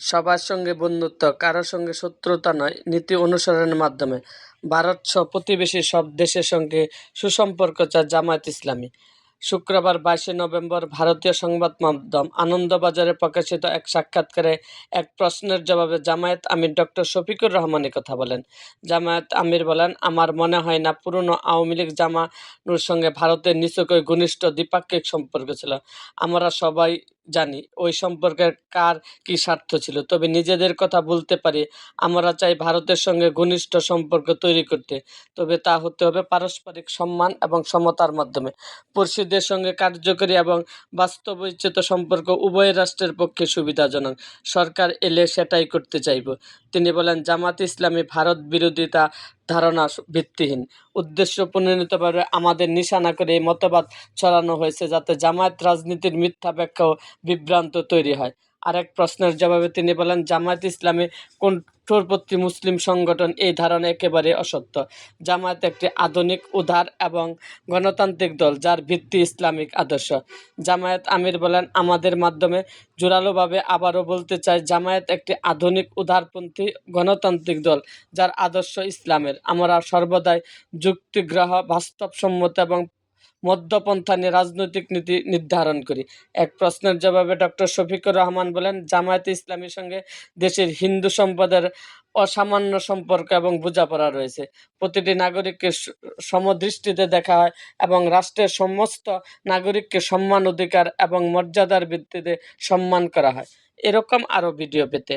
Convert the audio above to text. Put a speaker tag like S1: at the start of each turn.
S1: সবার সঙ্গে বন্ধুত্ব, কারও সঙ্গে শত্রুতা নয়, নীতি অনুসরণের মাধ্যমে। ভারত ভারতসহ প্রতিবেশী সব দেশের সঙ্গে সুসম্পর্ক চায় জামায়াত ইসলামী। শুক্রবার বাইশে নভেম্বর ভারতীয় সংবাদ মাধ্যম আনন্দবাজারে প্রকাশিত এক সাক্ষাৎকারে এক প্রশ্নের জবাবে জামায়াত আমির ডক্টর শফিকুর রহমান এ কথা বলেন। জামায়াত আমির বলেন, আমার মনে হয় না পুরনো আওয়ামী লীগ জামানুর সঙ্গে ভারতের নিচকই ঘনিষ্ঠ দ্বিপাক্ষিক সম্পর্ক ছিল। আমরা সবাই জানি ওই সম্পর্কে কার কি স্বার্থ ছিল। তবে নিজেদের কথা বলতে পারি, আমরা চাই ভারতের সঙ্গে ঘনিষ্ঠ সম্পর্ক তৈরি করতে। তবে তা হতে হবে পারস্পরিক সম্মান এবং সমতার মাধ্যমে। পড়শিদের সঙ্গে কার্যকরী এবং বাস্তবোচিত সম্পর্ক উভয় রাষ্ট্রের পক্ষে সুবিধাজনক। সরকার এলে সেটাই করতে চাইব। তিনি বলেন, জামাত ইসলামী ভারত বিরোধিতা ধারণা ভিত্তিহীন। উদ্দেশ্য পরিণতভাবে আমাদের নিশানা করে এই মতবাদ ছড়ানো হয়েছে যাতে জামায়াত রাজনীতির মিথ্যা ব্যাখ্যা ও বিভ্রান্ত তৈরি হয়। আরেক প্রশ্নের জবাবে তিনি বলেন, জামায়াত ইসলামী কঠোরপন্থী মুসলিম সংগঠন এই ধারণা একেবারে অসত্য। জামায়াত একটি আধুনিক, উদার এবং গণতান্ত্রিক দল, যার ভিত্তি ইসলামিক আদর্শ। জামায়াত আমির বলেন, আমাদের মাধ্যমে জোরালোভাবে আবারও বলতে চাই, জামায়াত একটি আধুনিক, উদারপন্থী, গণতান্ত্রিক দল, যার আদর্শ ইসলামের। আমরা সর্বদাই যুক্তিগ্রহ বাস্তবসম্মত এবং মধ্যপন্থা নিয়ে রাজনৈতিক নীতি নির্ধারণ করি। এক প্রশ্নের জবাবে ডক্টর শফিকুর রহমান বলেন, জামায়াত ইসলামীর সঙ্গে দেশের হিন্দু সম্প্রদায়ের অসামান্য সম্পর্ক এবং বোঝাপড়া রয়েছে। প্রতিটি নাগরিককে সমদৃষ্টিতে দেখা হয় এবং রাষ্ট্রের সমস্ত নাগরিককে সম্মান অধিকার এবং মর্যাদার ভিত্তিতে সম্মান করা হয়। এরকম আরও ভিডিও পেতে